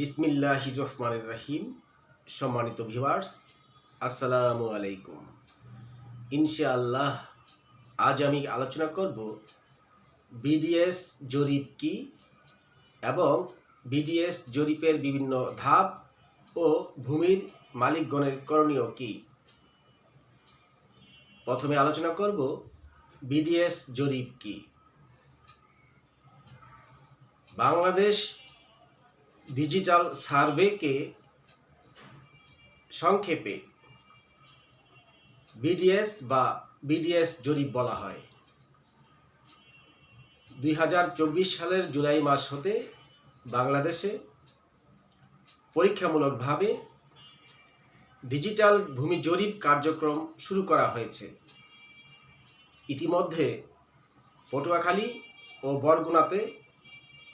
বিসমিল্লাহ রহমানির রাহিম। সম্মানিত ভিভার্স আসসালামু আলাইকুম। ইনশাআল্লাহ, আজ আমি আলোচনা করব বিডিএস জরিপ কি এবং বিডিএস জরিপের বিভিন্ন ধাপ ও ভূমির মালিকগণের করণীয় কি। প্রথমে আলোচনা করব বিডিএস জরিপ কি। বাংলাদেশ ডিজিটাল সার্ভেকে সংক্ষেপে বিডিএস বা বিডিএস জরিপ বলা হয়। দুই হাজার চব্বিশ সালের জুলাই মাস হতে বাংলাদেশে পরীক্ষামূলকভাবে ডিজিটাল ভূমি জরিপ কার্যক্রম শুরু করা হয়েছে। ইতিমধ্যে পটুয়াখালী ও বরগুনাতে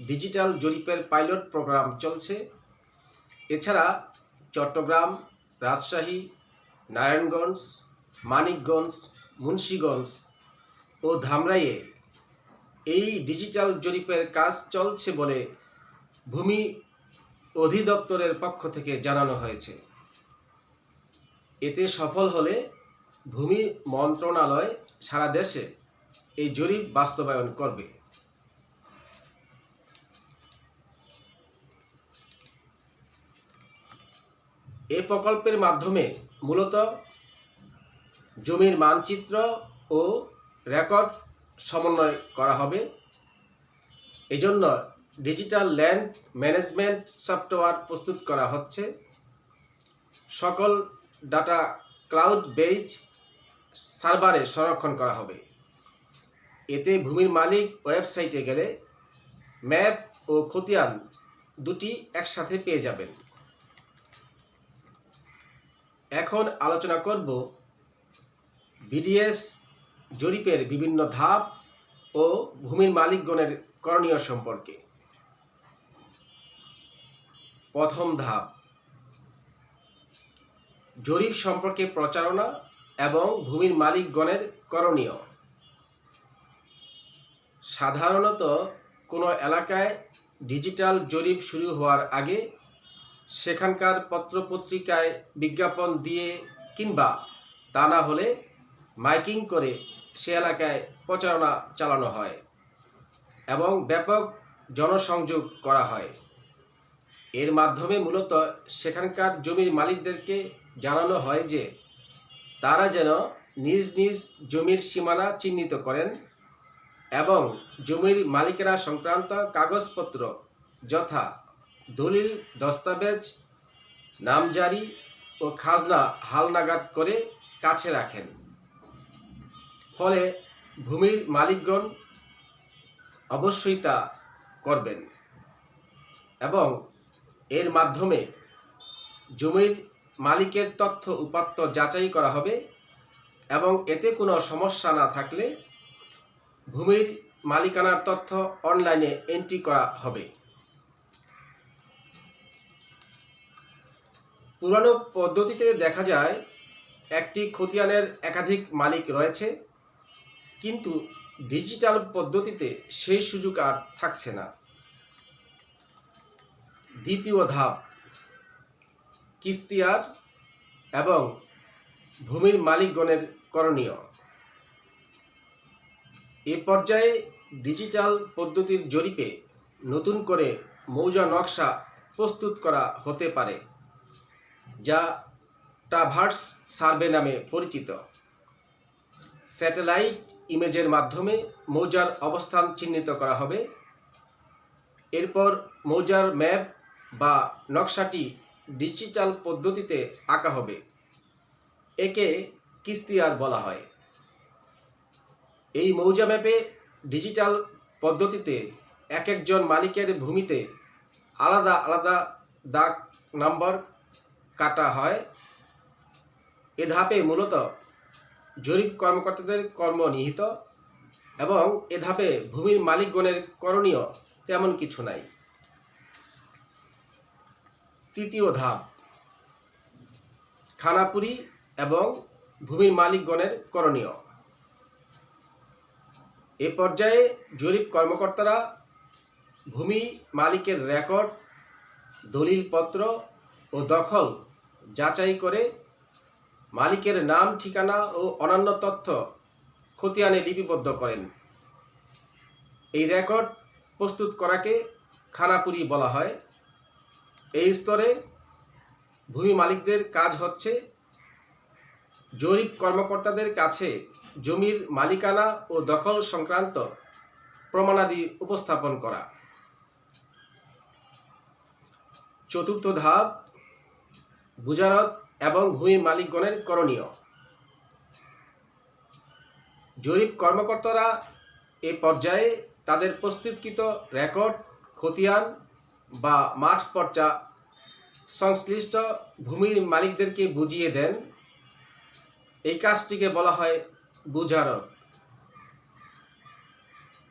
ডিজিটাল জরিপের পাইলট প্রোগ্রাম চলছে। এছাড়া চট্টগ্রাম, রাজশাহী, নারায়ণগঞ্জ, মানিকগঞ্জ, মুন্সীগঞ্জ ও ধামরাইয়ে এই ডিজিটাল জরিপের কাজ চলছে বলে ভূমি অধিদপ্তরের পক্ষ থেকে জানানো হয়েছে। এতে সফল হলে ভূমি মন্ত্রণালয় সারা দেশে এই জরিপ বাস্তবায়ন করবে। এ প্রকল্পের মাধ্যমে মূলত জমির মানচিত্র ও রেকর্ড সমন্বয় করা হবে। এজন্য ডিজিটাল ল্যান্ড ম্যানেজমেন্ট সফটওয়্যার প্রস্তুত করা হচ্ছে। সকল ডাটা ক্লাউড বেজ সার্ভারে সংরক্ষণ করা হবে। এতে ভূমির মালিক ওয়েবসাইটে গেলে ম্যাপ ও খতিয়ান দুটি একসাথে পেয়ে যাবেন। এখন আলোচনা করব বিডিএস জরিপের বিভিন্ন ধাপ ও ভূমির মালিকগণের করণীয় সম্পর্কে। প্রথম ধাপ, জরিপ সম্পর্কে প্রচারণা এবং ভূমির মালিকগণের করণীয়। সাধারণত কোনো এলাকায় ডিজিটাল জরিপ শুরু হওয়ার আগে সেখানকার পত্রপত্রিকায় বিজ্ঞাপন দিয়ে কিংবা তা না হলে মাইকিং করে সে এলাকায় প্রচারণা চালানো হয় এবং ব্যাপক জনসংযোগ করা হয়। এর মাধ্যমে মূলত সেখানকার জমির মালিকদেরকে জানানো হয় যে তারা যেন নিজ নিজ জমির সীমানা চিহ্নিত করেন এবং জমির মালিকেরা সংক্রান্ত কাগজপত্র যথা দলিল, দস্তাবেজ নামজারি ও খাজনা হালনাগাদ করে কাছে রাখেন। ফলে ভূমির মালিকগণ অবশ্যই তা করবেন এবং এর মাধ্যমে জমির মালিকের তথ্য উপাত্ত যাচাই করা হবে এবং এতে কোনো সমস্যা না থাকলে ভূমির মালিকানার তথ্য অনলাইনে এন্ট্রি করা হবে। পুরানো পদ্ধতিতে দেখা যায়, একটি খতিয়ানের একাধিক মালিক রয়েছে, কিন্তু ডিজিটাল পদ্ধতিতে সেই সুযোগ আর থাকছে না। দ্বিতীয় ধাপ, কিস্তিয়ার এবং ভূমির মালিকগণের করণীয়। এ পর্যায়ে ডিজিটাল পদ্ধতির জরিপে নতুন করে মৌজা নকশা প্রস্তুত করা হতে পারে। যা ট্রাভার্স সার্ভে নামে পরিচিত। স্যাটেলাইট ইমেজের মাধ্যমে মৌজার অবস্থান চিহ্নিত করা হবে। এরপর মৌজার ম্যাপ বা নকশাটি ডিজিটাল পদ্ধতিতে আঁকা হবে। একে কিস্তিয়ার বলা হয়। এই মৌজা ম্যাপে ডিজিটাল পদ্ধতিতে এক একজন মালিকের ভূমিতে আলাদা আলাদা দাগ, নাম্বার কাটা হয়। এ ধাপে মূলত জরিপ কর্মকর্তাদের কর্ম নিহিত এবং এ ধাপে ভূমির মালিকগণের করণীয় তেমন কিছু নাই। তৃতীয় ধাপ, খানাপুরি এবং ভূমির মালিকগণের করণীয়। এ পর্যায়ে জরিপ কর্মকর্তারা ভূমি মালিকের রেকর্ড, দলিলপত্র ও দখল, যাচাই করে মালিকের নাম, ঠিকানা ও অন্যান্য তথ্য খতিয়ানে লিপিবদ্ধ করেন। এই রেকর্ড প্রস্তুত করাকে খানাপুরি বলা হয়। এই স্তরে ভূমি মালিকদের কাজ হচ্ছে জরিপ কর্মকর্তাদের কাছে জমির মালিকানা ও দখল সংক্রান্ত প্রমাণাদি উপস্থাপন করা। চতুর্থ ধাপ বুজারত এবং ভূমি মালিকগণের করণীয়। জরিপ কর্মকর্তারা এ পর্যায়ে তাদের প্রস্তুতকৃত রেকর্ড, খতিয়ান বা মাঠ পর্চা সংশ্লিষ্ট ভূমির মালিকদেরকে বুঝিয়ে দেন। এই কাজটিকে বলা হয় বুঝারত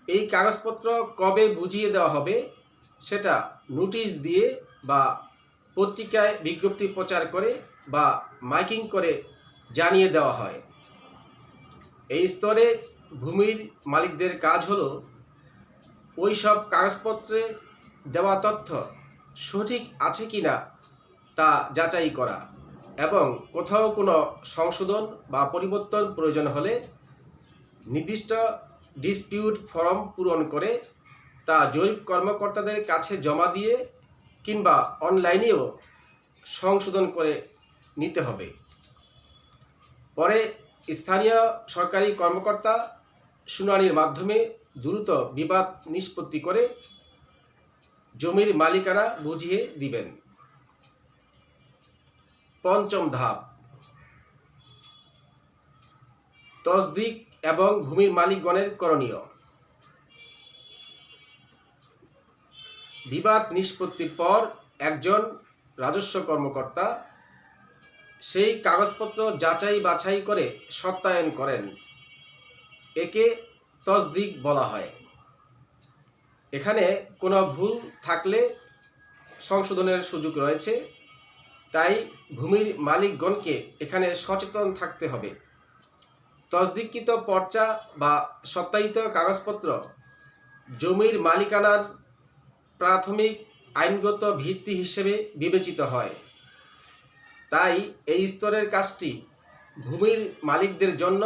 এই কাগজপত্র কবে বুঝিয়ে দেওয়া হবে সেটা নোটিশ দিয়ে বা পত্রিকায় বিজ্ঞপ্তি প্রচার করে বা মাইকিং করে জানিয়ে দেওয়া হয়। এই স্তরে ভূমির মালিকদের কাজ হলো ওই সব কাগজপত্রে দেওয়া তথ্য সঠিক আছে কি না তা যাচাই করা এবং কোথাও কোনো সংশোধন বা পরিবর্তন প্রয়োজন হলে নির্দিষ্ট ডিসপিউট ফর্ম পূরণ করে তা জরিপ কর্মকর্তাদের কাছে জমা দিয়ে কিংবা অনলাইনেও সংশোধন করে নিতে হবে। পরে স্থানীয় সরকারি কর্মকর্তা শুনানির মাধ্যমে দ্রুত বিবাদ নিষ্পত্তি করে জমির মালিকানা বুঝিয়ে দিবেন। পঞ্চম ধাপ। তসদিক এবং ভূমির মালিকগণের করণীয়। বিবাদ নিষ্পত্তির পর একজন রাজস্ব কর্মকর্তা সেই কাগজপত্র যাচাই বাছাই করে সত্যায়ন করেন। একে তসদিক বলা হয়। এখানে কোনো ভুল থাকলে সংশোধনের সুযোগ রয়েছে, তাই ভূমির মালিকগণকে এখানে সচেতন থাকতে হবে। তসদিককৃত পর্চা বা সত্যায়িত কাগজপত্র জমির মালিকানার প্রাথমিক আইনগত ভিত্তি হিসেবে বিবেচিত হয়। তাই এই স্তরের কাজটি ভূমির মালিকদের জন্য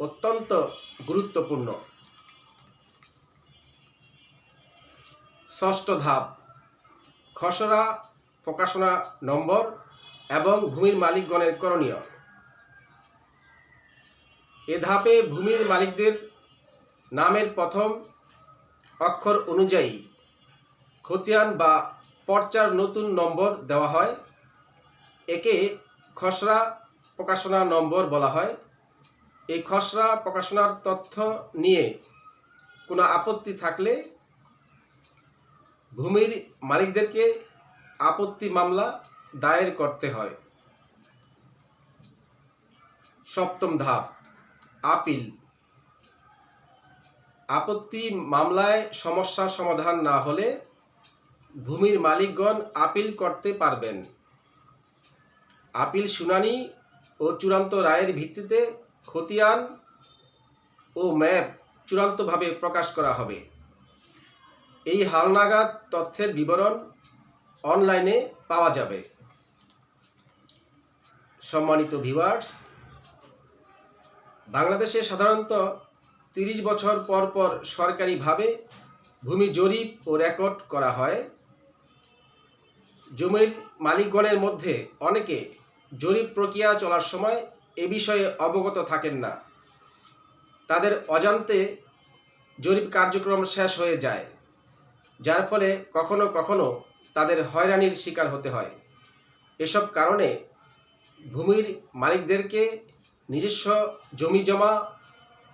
অত্যন্ত গুরুত্বপূর্ণ। ষষ্ঠ ধাপ, খসড়া প্রকাশনা নম্বর এবং ভূমির মালিকগণের করণীয়। এ ধাপে ভূমির মালিকদের নামের প্রথম অক্ষর অনুযায়ী খতিয়ান বা পর্চার নতুন নম্বর দেওয়া হয়। একে খসড়া প্রকাশনা নম্বর বলা হয়। এই খসড়া প্রকাশনার তথ্য নিয়ে কোনো আপত্তি থাকলে ভূমির মালিকদেরকে আপত্তি মামলা দায়ের করতে হয়। সপ্তম ধাপ, আপিল। আপত্তি মামলায় সমস্যা সমাধান না হলে ভূমির মালিকগণ আপিল করতে পারবেন। আপিল শুনানি ও চূড়ান্ত রায়ের ভিত্তিতে খতিয়ান ও ম্যাপ চূড়ান্তভাবে প্রকাশ করা হবে। এই হালনাগাদ তথ্যের বিবরণ অনলাইনে পাওয়া যাবে। সম্মানিত ভিউয়ার্স, বাংলাদেশে সাধারণত তিরিশ বছর পর পর সরকারিভাবে ভূমি জরিপ ও রেকর্ড করা হয়। জমির মালিকগণের মধ্যে অনেকে জরিপ প্রক্রিয়া চলার সময় এ বিষয়ে অবগত থাকেন না। তাদের অজান্তে জরিপ কার্যক্রম শেষ হয়ে যায়, যার ফলে কখনো কখনো তাদের হয়রানির শিকার হতে হয়। এসব কারণে ভূমির মালিকদেরকে নিজস্ব জমি জমা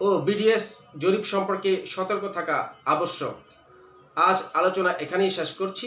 ও বিডিএস জরিপ সম্পর্কে সতর্ক থাকা আবশ্যক। আজ আলোচনা এখানেই শেষ করছি।